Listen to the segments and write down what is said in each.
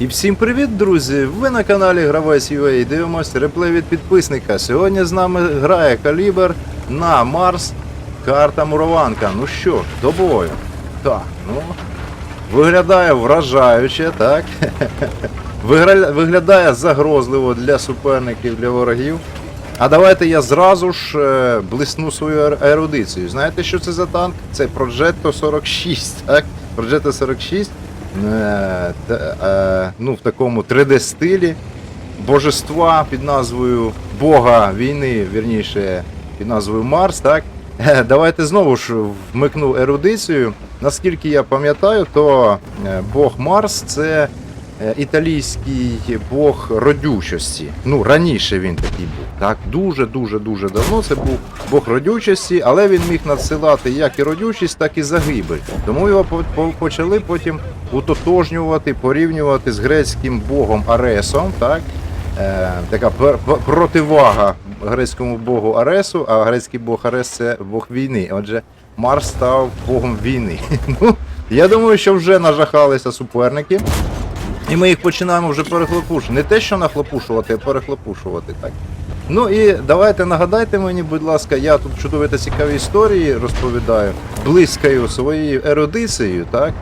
І всім привіт, друзі! Ви на каналі Гравець UA дивимося реплей від підписника. Сьогодні з нами грає калібр на Марс, карта Мурованка. Ну що до бою. Так, ну виглядає вражаюче, так? Виглядає загрозливо для суперників, для ворогів. А давайте я зразу ж е, блисну свою ер- ерудицію. Знаєте, що це за танк? Це Progetto 46, так? Progetto 46 е, та, е, ну, в такому 3D стилі божества під назвою Бога війни, вірніше, під назвою Марс, так? Е, Давайте знову ж вмикну ерудицію. Наскільки я пам'ятаю, то е, Бог Марс це е, італійський бог родючості. Ну, раніше він такий був. Так, дуже, дуже, давно це був бог родючості, але він міг надсилати як і родючість, так і загибель. Тому його по- по- почали потім утотожнювати, порівнювати з грецьким богом Аресом. Так? Е, така противага грецькому богу Аресу, а грецький бог Арес це бог війни. Отже, Марс став богом війни. Ну, я думаю, що вже нажахалися суперники. І ми їх починаємо вже перехлопушувати. Не те, що нахлопушувати, а перехлопушувати. Так. Ну і давайте нагадайте мені, будь ласка, я тут чудові та цікаві історії розповідаю, блискаю своєю ерудицією, так?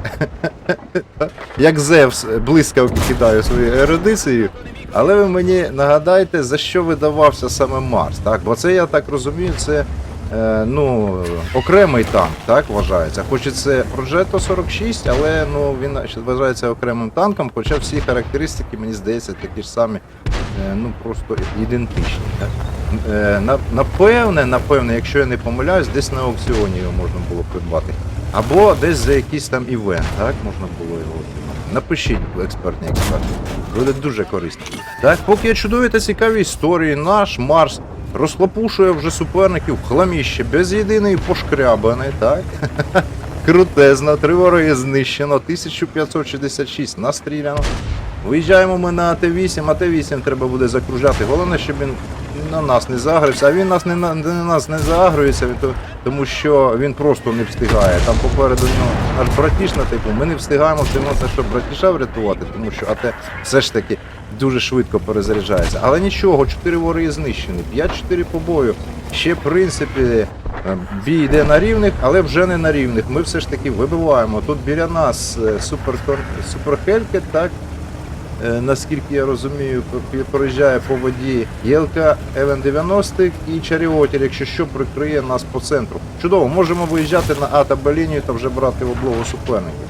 Як Зевс блискавки кидаю своєю ерудицією. Але ви мені нагадайте, за що видавався саме Марс, так? Бо це я так розумію, це е, ну, окремий танк, так вважається. Хоч і це Progetto 46, але ну, він вважається окремим танком, хоча всі характеристики, мені здається, такі ж самі, ну просто ідентичні. Е, напевне, напевне, якщо я не помиляюсь, десь на аукціоні його можна було придбати. Або десь за якийсь там івент, так, можна було його отримати. Напишіть, експертні експерти. Буде дуже корисно. Так, поки є чудові та цікаві історії, наш Марс розхлопушує вже суперників в хламіще без єдиної пошкрябани, так? Крутезно, три вороги знищено, 1566 настріляно. Виїжджаємо ми на АТ-8, АТ-8 треба буде закружати. Головне, щоб він на нас не загрився, а він нас не на на нас не загрується, тому що він просто не встигає. Там попереду нього наш братіш на типу, ми не встигаємо встигнути, щоб братіша врятувати, тому що АТ все ж таки дуже швидко перезаряджається. Але нічого, 4 вороги знищені, 5-4 по бою. Ще, в принципі, е, бій йде на рівних, але вже не на рівних. Ми все ж таки вибиваємо. Тут біля нас е, супер, суперхельки, так, наскільки я розумію, проїжджає по воді ЄЛК Евен 90 і Чаріотір, якщо що, прикриє нас по центру. Чудово, можемо виїжджати на А та лінію та вже брати в облогу суперників.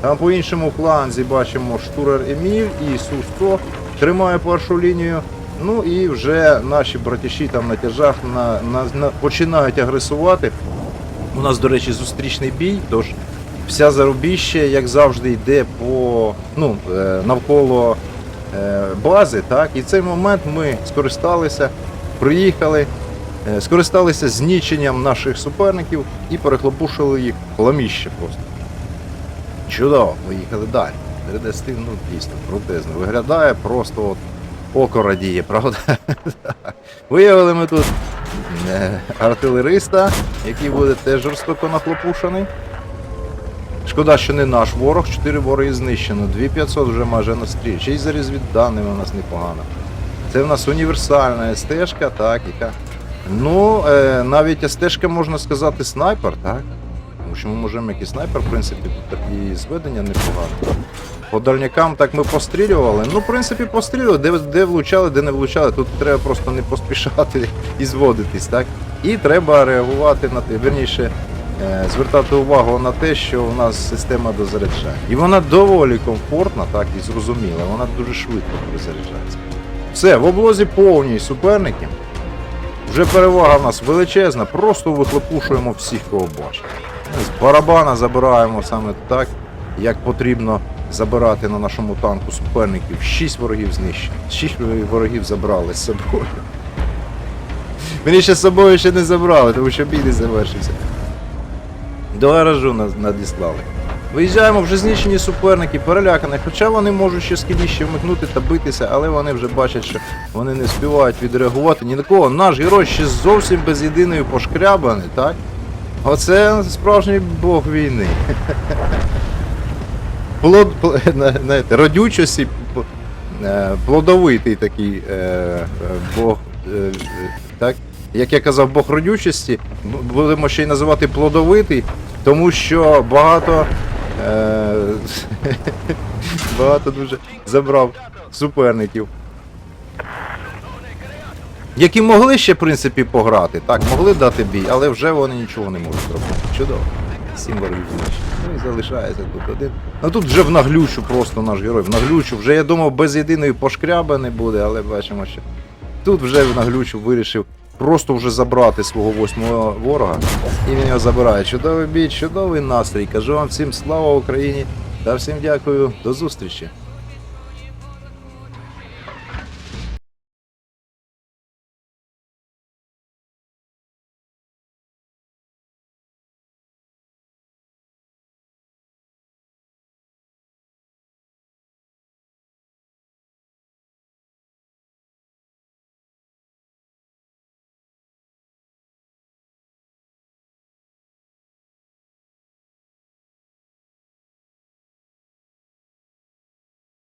Там по іншому фланзі бачимо штурер Еміль і Су-100 тримає першу лінію. Ну і вже наші братіші там на тяжах на, на, на, починають агресувати. У нас, до речі, зустрічний бій, тож вся зарубіще, як завжди, йде по ну, е, навколо е, бази. Так? І цей момент ми скористалися, приїхали, е, скористалися зніченням наших суперників і перехлопушили їх в хламіще просто. Чудово, поїхали далі. 3D стиль, ну дійсно, крутезно. Виглядає просто от око радіє, правда? Виявили ми тут артилериста, який буде теж жорстоко нахлопушений. Шкода, що не наш ворог, 4 вороги знищено, 2500 вже майже на стрілі. Ще й за розвідданими у нас непогано. Це в нас універсальна стежка, так, яка. Ну, е, навіть стежка, можна сказати, снайпер, так? Тому що ми можемо як і снайпер, в принципі, тут і зведення непогано. По дальнякам так ми пострілювали. Ну, в принципі, пострілювали, де, де влучали, де не влучали. Тут треба просто не поспішати і зводитись, так? І треба реагувати на те, верніше, звертати увагу на те, що у нас система дозаряджає. І вона доволі комфортна, так, і зрозуміла, вона дуже швидко перезаряджається. Все, в облозі повній суперники. Вже перевага в нас величезна, просто вихлопушуємо всіх, кого бачимо. З барабана забираємо саме так, як потрібно забирати на нашому танку суперників. Шість ворогів знищено. Шість ворогів забрали з собою. Мені ще з собою ще не забрали, тому що бій не завершився. До гаражу надіслали. Виїжджаємо вже знищені суперники, перелякані, хоча вони можуть ще скіліще вмикнути та битися, але вони вже бачать, що вони не співають відреагувати ні на кого. Наш герой ще зовсім без єдиної пошкрябаний, так? Оце справжній бог війни. плод, знаєте, родючості, е, плодовитий такий е, е, Бог. Так? Як я казав, Бог родючості, будемо ще й називати плодовитий, тому що багато. Е, багато дуже забрав суперників. Які могли ще, в принципі, пограти. Так, могли дати бій, але вже вони нічого не можуть зробити. Чудово. Сім ворогів. Ну і залишається тут один. Ну тут вже в наглючу просто наш герой. В наглючу. Вже я думав, без єдиної пошкряби не буде, але бачимо, що тут вже в наглючу вирішив просто вже забрати свого восьмого ворога. І він його забирає. Чудовий бій, чудовий настрій. Кажу вам всім слава Україні та всім дякую. До зустрічі.